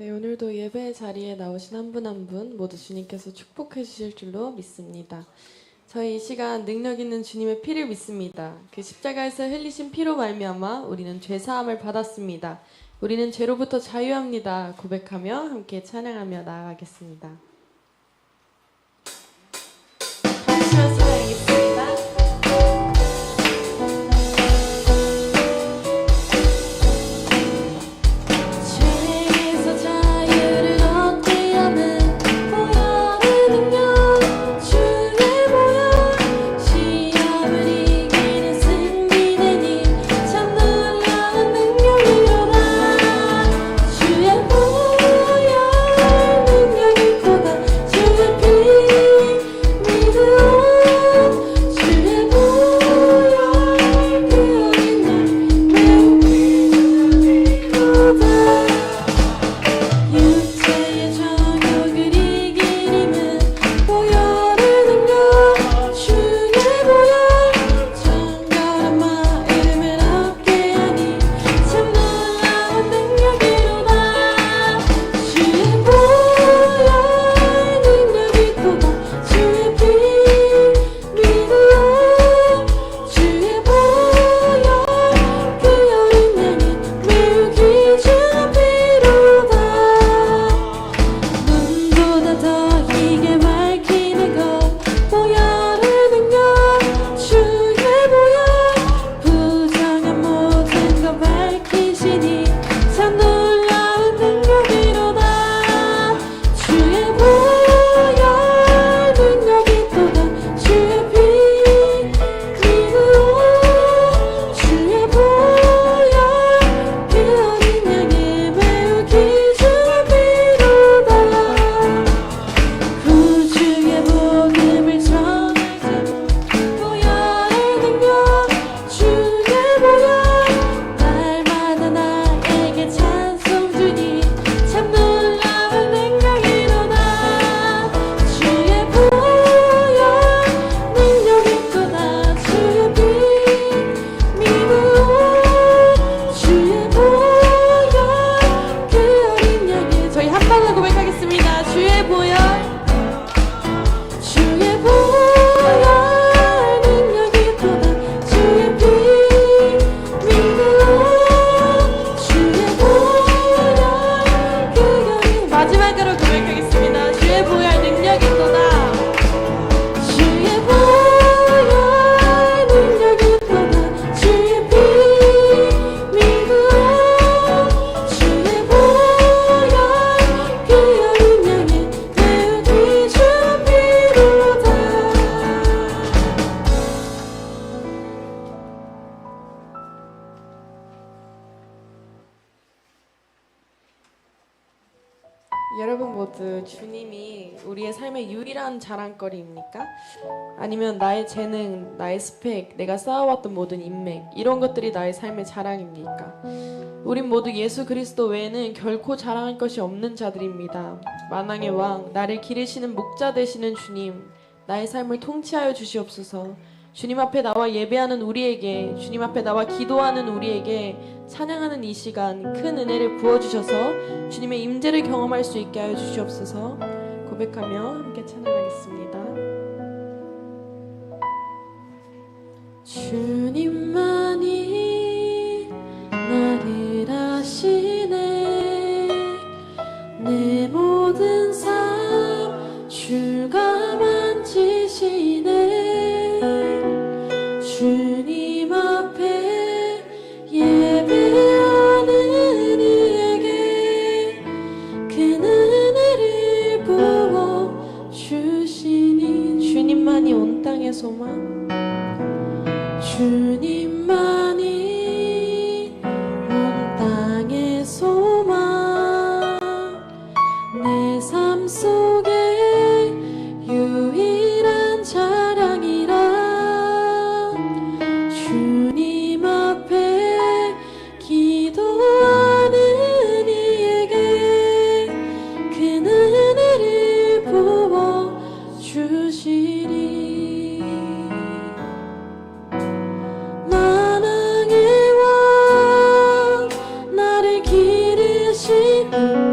네, 오늘도 예배 자리에 나오신 한 분 한 분 모두 주님께서 축복해 주실 줄로 믿습니다. 저희 이 시간 능력 있는 주님의 피를 믿습니다. 그 십자가에서 흘리신 피로 말미암아 우리는 죄 사함을 받았습니다. 우리는 죄로부터 자유합니다. 고백하며 함께 찬양하며 나아가겠습니다. 여러분 모두 주님이 우리의 삶의 유일한 자랑거리입니까? 아니면 나의 재능, 나의 스펙, 내가 쌓아왔던 모든 인맥 이런 것들이 나의 삶의 자랑입니까? 우린 모두 예수 그리스도 외에는 결코 자랑할 것이 없는 자들입니다. 만왕의 왕, 나를 기르시는 목자 되시는 주님, 나의 삶을 통치하여 주시옵소서. 주님 앞에 나와 예배하는 우리에게, 주님 앞에 나와 기도하는 우리에게 찬양하는 이 시간 큰 은혜를 부어 주셔서 주님의 임재를 경험할 수 있게 하여 주시옵소서. 고백하며 함께 찬양하겠습니다. 주 기도하는 이에게 그 은혜를 부어 주시리 만왕의 왕 나를 기르시는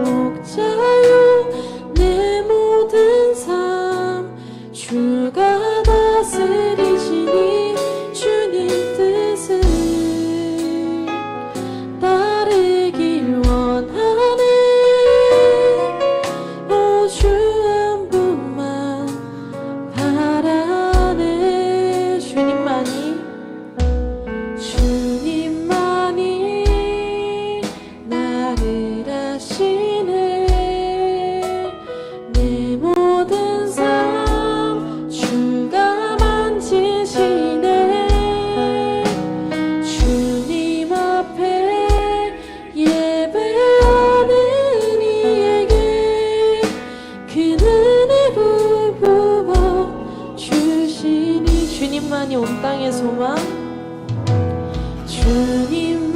온 땅의 소망 주님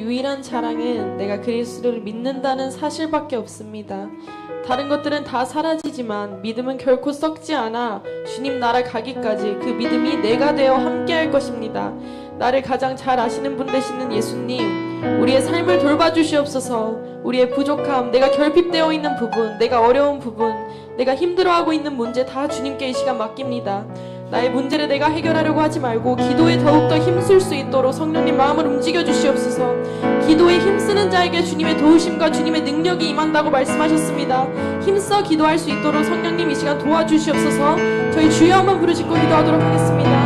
유일한 자랑은 내가 그리스도를 믿는다는 사실밖에 없습니다. 다른 것들은 다 사라지지만 믿음은 결코 썩지 않아 주님 나라 가기까지 그 믿음이 내가 되어 함께할 것입니다. 나를 가장 잘 아시는 분 되시는 예수님, 우리의 삶을 돌봐주시옵소서. 우리의 부족함, 내가 결핍되어 있는 부분, 내가 어려운 부분, 내가 힘들어하고 있는 문제 다 주님께 이 시간 맡깁니다. 나의 문제를 내가 해결하려고 하지 말고 기도에 더욱더 힘쓸 수 있도록 성령님 마음을 움직여 주시옵소서. 기도에 힘쓰는 자에게 주님의 도우심과 주님의 능력이 임한다고 말씀하셨습니다. 힘써 기도할 수 있도록 성령님 이 시간 도와주시옵소서. 저희 주여 한번 부르짖고 기도하도록 하겠습니다.